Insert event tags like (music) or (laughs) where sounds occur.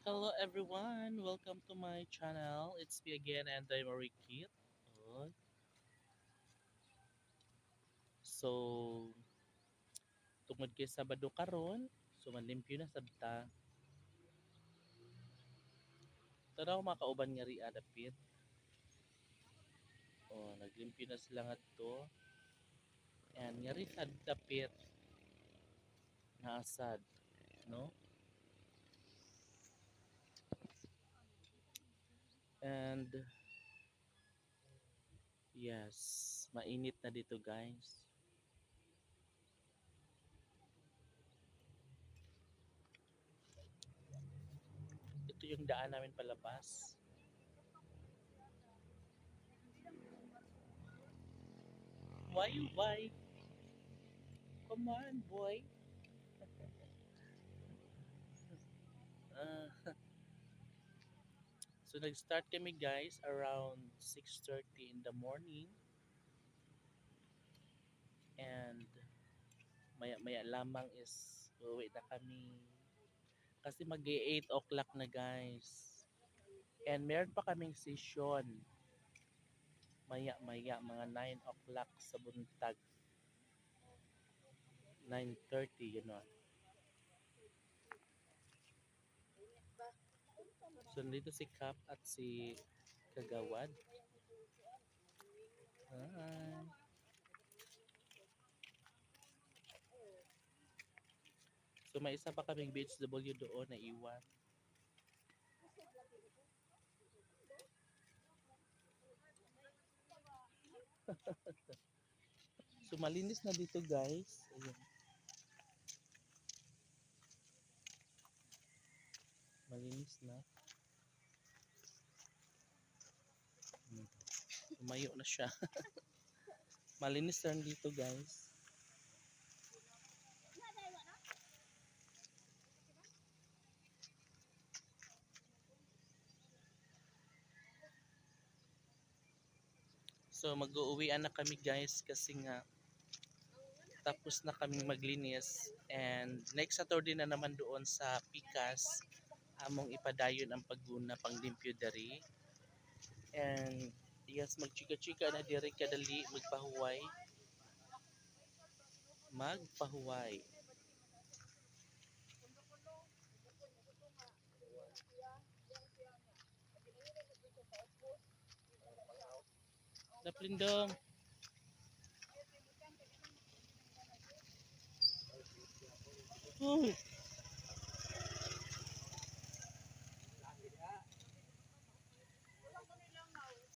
Hello everyone, welcome to my channel. It's me again and I'm Marikit. Oh. So, tungod kay Sabado karon, so manlimpyo na sabta. Tara makauban nga ri adapit. Oh, naglimpyo na sila nga to. And nga ri sad dapit na asad, no? And yes, mainit na dito guys. Ito yung daan namin palabas. Why, why? Come on, boy. So nag-start kami guys around 6.30 in the morning. And maya-maya lamang is uwi na kami. Kasi mag 8 o'clock na guys. And meron pa kaming session. Maya-maya mga 9 o'clock sa buntag. 9.30, gano'n. So, nandito si Cap at si Kagawad. Hi. So, may isa pa kaming BHW doon na iwan. (laughs) so, malinis na dito guys. Ayan. Malinis na. Tumayo na siya. (laughs) Malinis na dito guys. So mag-uuwian na kami guys kasi nga tapos na kaming maglinis and next Saturday na naman doon sa Pikas among ipadayon ang pagguna pang limpyo dari and yes magchika-chika na diri kadali magpahuway. Magpahuway. Daplindong Oh,